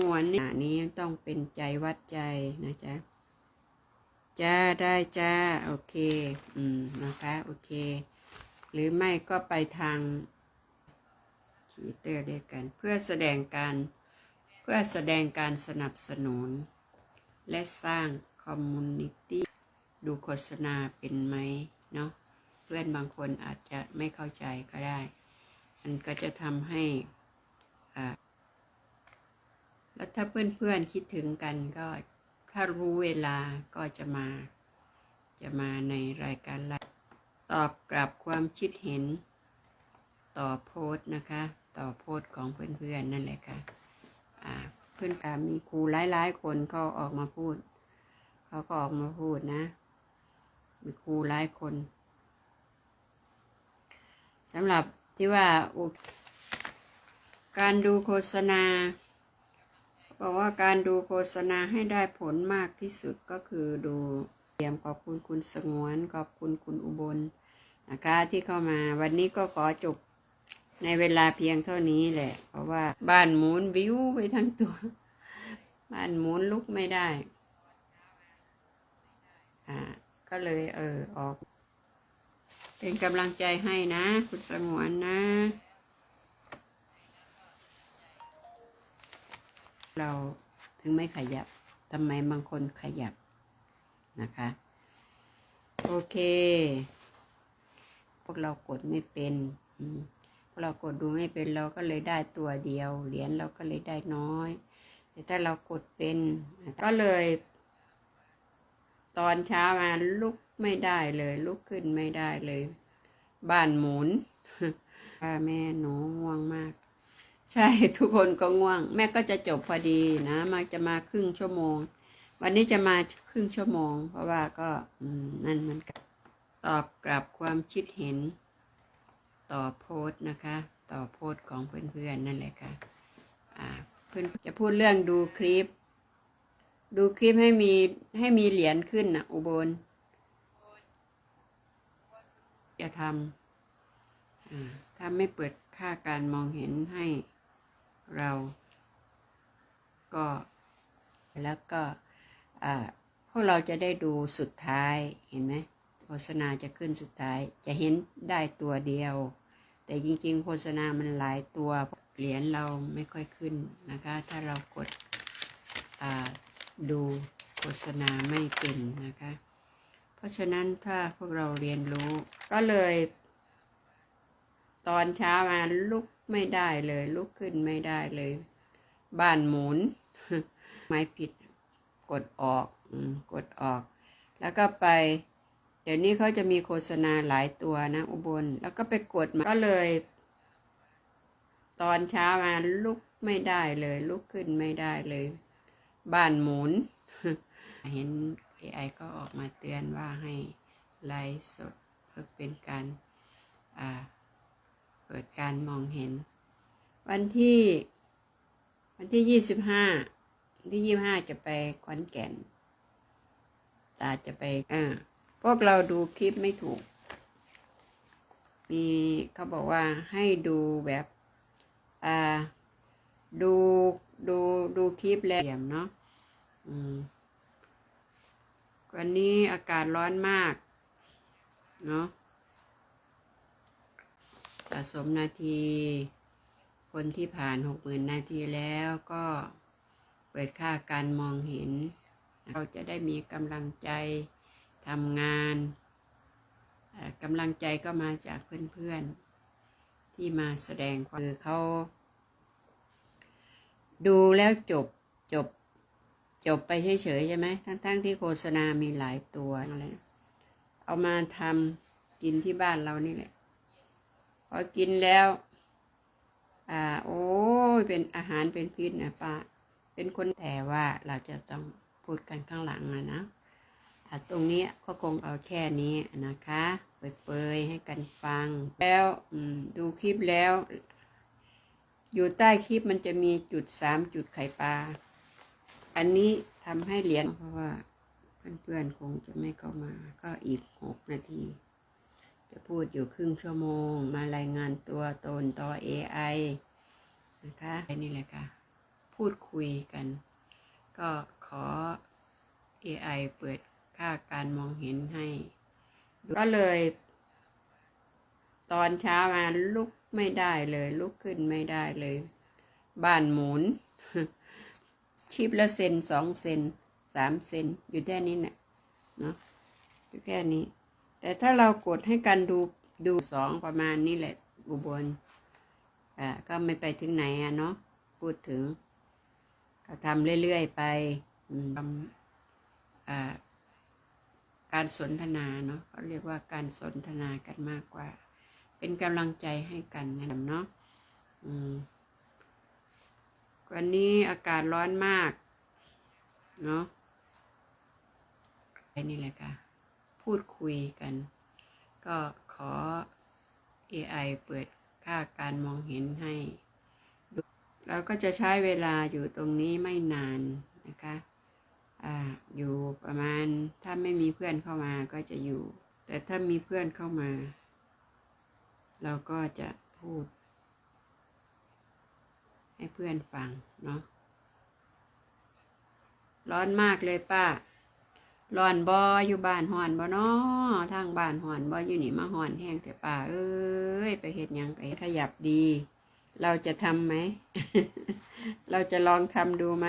งวนนี่นนี้ต้องเป็นใจวัดใจนะจ๊ะ จ้าได้จ้า โอเค อืมนะคะ โอเค หรือไม่ก็ไปทางทีเตอร์ด้วยกัน เพื่อแสดงการเพื่อแสดงการสนับสนุน และสร้างคอมมูนิตี้ดูโฆษณาเป็นไหมเนาะเพื่อนบางคนอาจจะไม่เข้าใจก็ได้ มันก็จะทำให้อ่า แล้วถ้าเพื่อนๆคิดถึงกันก็ถ้ารู้เวลาก็จะมา จะมาในรายการไลฟ์ตอบกลับความคิดเห็น ต่อโพสนะคะ ต่อโพสของเพื่อนๆนั่นแหละค่ะอ่าเพื่อนอ่ามีครูหลายๆคนเขาออกมาพูด เขาก็ออกมาพูดนะ มีครูหลายคนสำหรับที่ว่าการดูโฆษณา บอกว่าการดูโฆษณาให้ได้ผลมากที่สุดก็คือดูเตรียมขอบคุณคุณสงวน ขอบคุณคุณอุบลนะคะที่เข้ามา วันนี้ก็ขอจบในเวลาเพียงเท่านี้แหละ เพราะว่าบ้านหมุนวิวไปทั้งตัว บ้านหมุนลุกไม่ได้อ่าก็เลยเออออก เป็นกำลังใจให้นะ คุณสงวนนะ เราถึงไม่ขยับทำไมบางคนขยับนะคะ โอเค พวกเรากดไม่เป็นพวกเรากดดูไม่เป็นเราก็เลยได้ตัวเดียว เหรียญเราก็เลยได้น้อย แต่ถ้าเรากดเป็นก็เลย ตอนเช้ามาลุกไม่ได้เลย ลุกขึ้นไม่ได้เลย บ้านหมุนป้าแม่หนูง่วงมาก ใช่ทุกคนก็ง่วง แม่ก็จะจบพอดีนะมาจะมาครึ่งชั่วโมง วันนี้จะมาครึ่งชั่วโมง เพราะว่าก็นั่นเหมันกันตอบกลับความคิดเห็น ต่อโพสต์นะคะ ต่อโพสต์ของเพื่อนๆนั่นแหละค่ะอ่าเพื่อนจะพูดเรื่องดูคลิป ดูคลิปให้มีให้มีเหรียญขึ้นนะอุบลจะทำถ้าไม่เปิดค่าการมองเห็นให้ เรา ก็แล้วก็พวกเราจะได้ดูสุดท้ายเห็นไหมโฆษณาจะขึ้นสุดท้าย จะเห็นได้ตัวเดียว แต่จริงๆโฆษณามันหลายตัวเหรียญเราไม่ค่อยขึ้นนะคะ ถ้าเรากดดูโฆษณาไม่เป็นนะคะ เพราะฉะนั้นถ้าพวกเราเรียนรู้ก็เลย ตอนเช้ามาลุก ไม่ได้เลย ลุกขึ้นไม่ได้เลย บ้านหมุน ไม่ผิดกดออกกดออก แล้วก็ไป เดี๋ยวนี้เขาจะมีโฆษณาหลายตัวนะ อุบล แล้วก็ไปกดมาก็เลย ตอนเช้ามาลุกไม่ได้เลย ลุกขึ้นไม่ได้เลย บ้านหมุน เห็น AI ก็ออกมาเตือนว่าให้ไลฟ์สดเพื่อเป็นการอ่า เปิดการมองเห็น วันที่ วันที่ยี่สิบห้าที่ยี่ห้าจะไปขอนแก่น ตาจะไปอ่าพวกเราดูคลิปไม่ถูก มีเขาบอกว่าให้ดูแบบอ่าดูดูดูคลิปแล้วเยี่ยมเนาะอืมวันนี้อากาศร้อนมาก เนาะสะสมนาที คนที่ผ่านหกหมื่นนาทีแล้วก็เปิดค่าการมองเห็น เราจะได้มีกำลังใจทำงานกำลังใจก็มาจากเพื่อนๆ ที่มาแสดงความคือเขาดูแล้วจบจบจบไปเฉยๆใช่ไหมทั้งๆที่โฆษณามีหลายตัวอะไร เอามาทำกินที่บ้านเรานี่แหละ พอกินแล้ว อ่า โอ้ยเป็นอาหารเป็นพิษนะป้าเป็นคนแต่ว่าเราจะต้องพูดกันข้างหลังนะนะอ่าตรงนี้ก็คงเอาแค่นี้นะคะเปยๆให้กันฟัง แล้วดูคลิปแล้ว อยู่ใต้คลิปมันจะมีจุดสามจุดไข่ปลา อันนี้ทำให้เหรียญเพราะว่าเพื่อนๆคงจะไม่เข้ามา ก็อีกหกนาที จะพูดอยู่ครึ่งชั่วโมง มารายงานตัวตนต่อ AI นะคะนี่แหละค่ะ พูดคุยกัน ก็ขอ AI เปิดค่าการมองเห็นให้ ก็เลย ตอนเช้ามาลุกไม่ได้เลย ลุกขึ้นไม่ได้เลย บ้านหมุนคลิปละเซนสองเซนสามเซนอยู่แค่นี้เนี่ยเนาะอยู่แค่นี้ แต่ถ้าเรากดให้กันดูดูสองประมาณนี้แหละ อุบลอ่าก็ไม่ไปถึงไหนอะเนาะพูดถึง ก็ทำเรื่อยๆไปทำอ่าการสนทนาเนาะเขาเรียกว่าการสนทนากันมากกว่า เป็นกำลังใจให้กันนะเนาะวันนี้อากาศร้อนมาก เนาะไอ้นี่แหละค่ะ พูดคุยกัน ก็ขอ AI เปิดค่าการมองเห็นให้ เราก็จะใช้เวลาอยู่ตรงนี้ไม่นานนะคะอ่าอยู่ประมาณถ้าไม่มีเพื่อนเข้ามาก็จะอยู่ แต่ถ้ามีเพื่อนเข้ามา เราก็จะพูด ให้เพื่อนฟังเนาะร้อนมากเลยป้า ร้อนบออยู่บ้านห่อนบอเนาะทางบ้านห่อนบออยู่นี่มาห่อนแห้งแต่ป้าเอ้ยไปเห็ดยังไงขยับดี เราจะทำไหม เราจะลองทำดูไหม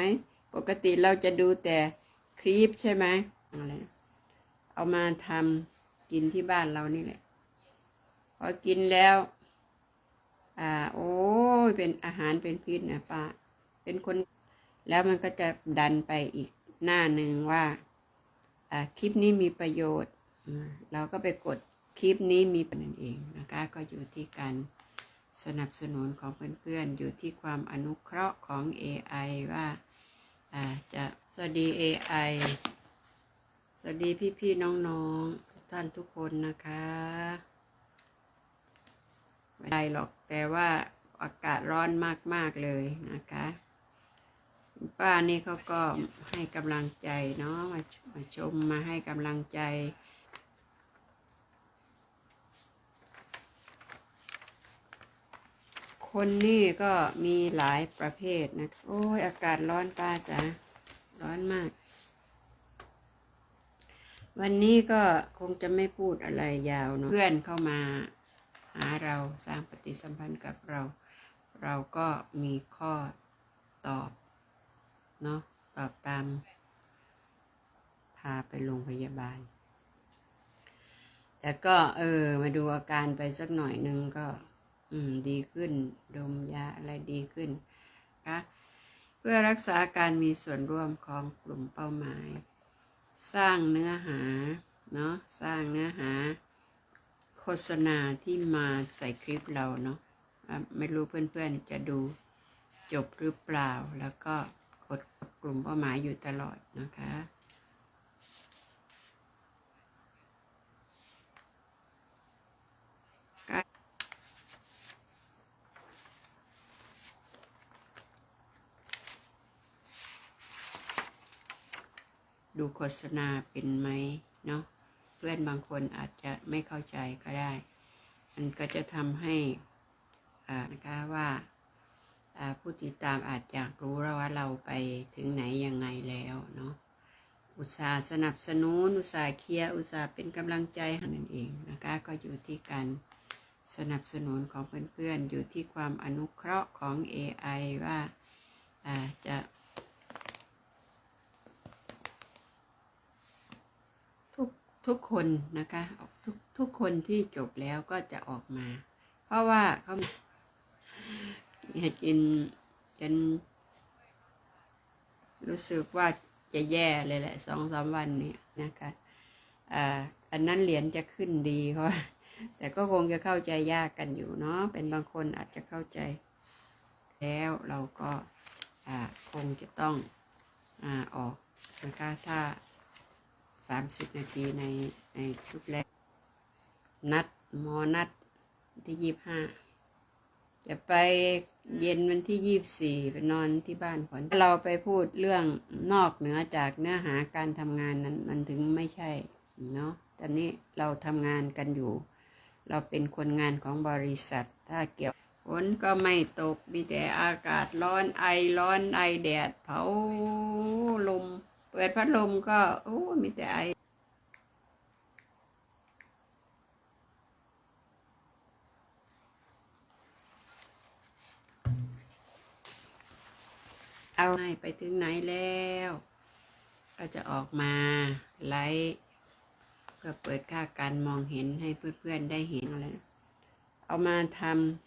ปกติเราจะดูแต่คลิปใช่ไหมอะไรเอามาทำกินที่บ้านเรานี่แหละ พอกินแล้ว อ่า โอ้ยเป็นอาหารเป็นพิษนะป้าเป็นคนแล้วมันก็จะดันไปอีกหน้าหนึ่งว่า คลิปนี้มีประโยชน์ เราก็ไปกดคลิปนี้มีประโยชน์นั่นเองนะคะก็อยู่ที่การสนับสนุนของเพื่อนๆ อยู่ที่ความอนุเคราะห์ของ AI ว่าอ่าจะสวัสดี AI สวัสดีพี่ๆน้องๆทุกท่านทุกคนนะคะไม่ได้หรอกแต่ว่าอากาศร้อนมากๆเลยนะคะ ป้านี่เขาก็ให้กำลังใจเนาะมามาชมมาให้กำลังใจ คนนี่ก็มีหลายประเภทนะ โอ้ย อากาศร้อนป้าจ๋าร้อนมาก วันนี้ก็คงจะไม่พูดอะไรยาวเนาะเพื่อนเข้ามาหาเราสร้างปฏิสัมพันธ์กับเรา เราก็มีข้อตอบ เนาะตอบตาม พาไปโรงพยาบาล แต่ก็ เออ มาดูอาการไปสักหน่อยหนึ่งก็ อืม ดีขึ้น ดมยาอะไรดีขึ้นคะเพื่อรักษาการมีส่วนร่วมของกลุ่มเป้าหมาย สร้างเนื้อหา เนาะสร้างเนื้อหา โฆษณาที่มาใส่คลิปเราเนาะอะไม่รู้เพื่อนๆจะดูจบหรือเปล่าแล้วก็ กดกลุ่มเป้าหมายอยู่ตลอดนะคะ ดูโฆษณาเป็นไหมเนาะเพื่อนบางคนอาจจะไม่เข้าใจก็ได้ มันก็จะทำให้นะคะว่า ผู้ติดตามอาจอยากรู้แล้วว่าเราไปถึงไหนยังไงแล้วเนาะอุตสาห์สนับสนุนอุตสาห์เคลียร์อุตสาห์เป็นกำลังใจให้นั่นเองนะคะก็อยู่ที่การสนับสนุนของเพื่อนๆอยู่ที่ความอนุเคราะห์ของ AI ว่าอ่าจะทุกทุกคนนะคะทุกทุกคนที่จบแล้วก็จะออกมา เพราะว่าเขา อยากกินจนรู้สึกว่าจะแย่เลยแหละสองสามวันนี้นะคะอ่าอันนั้นเหรียญจะขึ้นดีเพราะแต่ก็คงจะเข้าใจยากกันอยู่เนาะเป็นบางคนอาจจะเข้าใจ แล้วเราก็คงจะต้องอออกนะคะถ้าสามสิบนาทีในในชุดแรกนัดหมอนัดที่ยี่ห้า จะไปเย็นวันที่ยี่สี่ไปนอนที่บ้านขอนเราไปพูดเรื่องนอกเหนือจากเนื้อหาการทำงานนั้น มันถึงไม่ใช่เนาะตอนนี้เราทำงานกันอยู่ เราเป็นคนงานของบริษัท ถ้าเกี่ยวฝนก็ไม่ตก มีแต่อากาศร้อนไอร้อนไอแดดเผาลม เปิดพัดลมก็โอ้มีแต่ไอ เอาให้ไปถึงไหนแล้ว ก็จะออกมาไลฟ์เพื่อเปิดค่าการมองเห็นให้เพื่อนๆได้เห็นอะไร เอามาทำ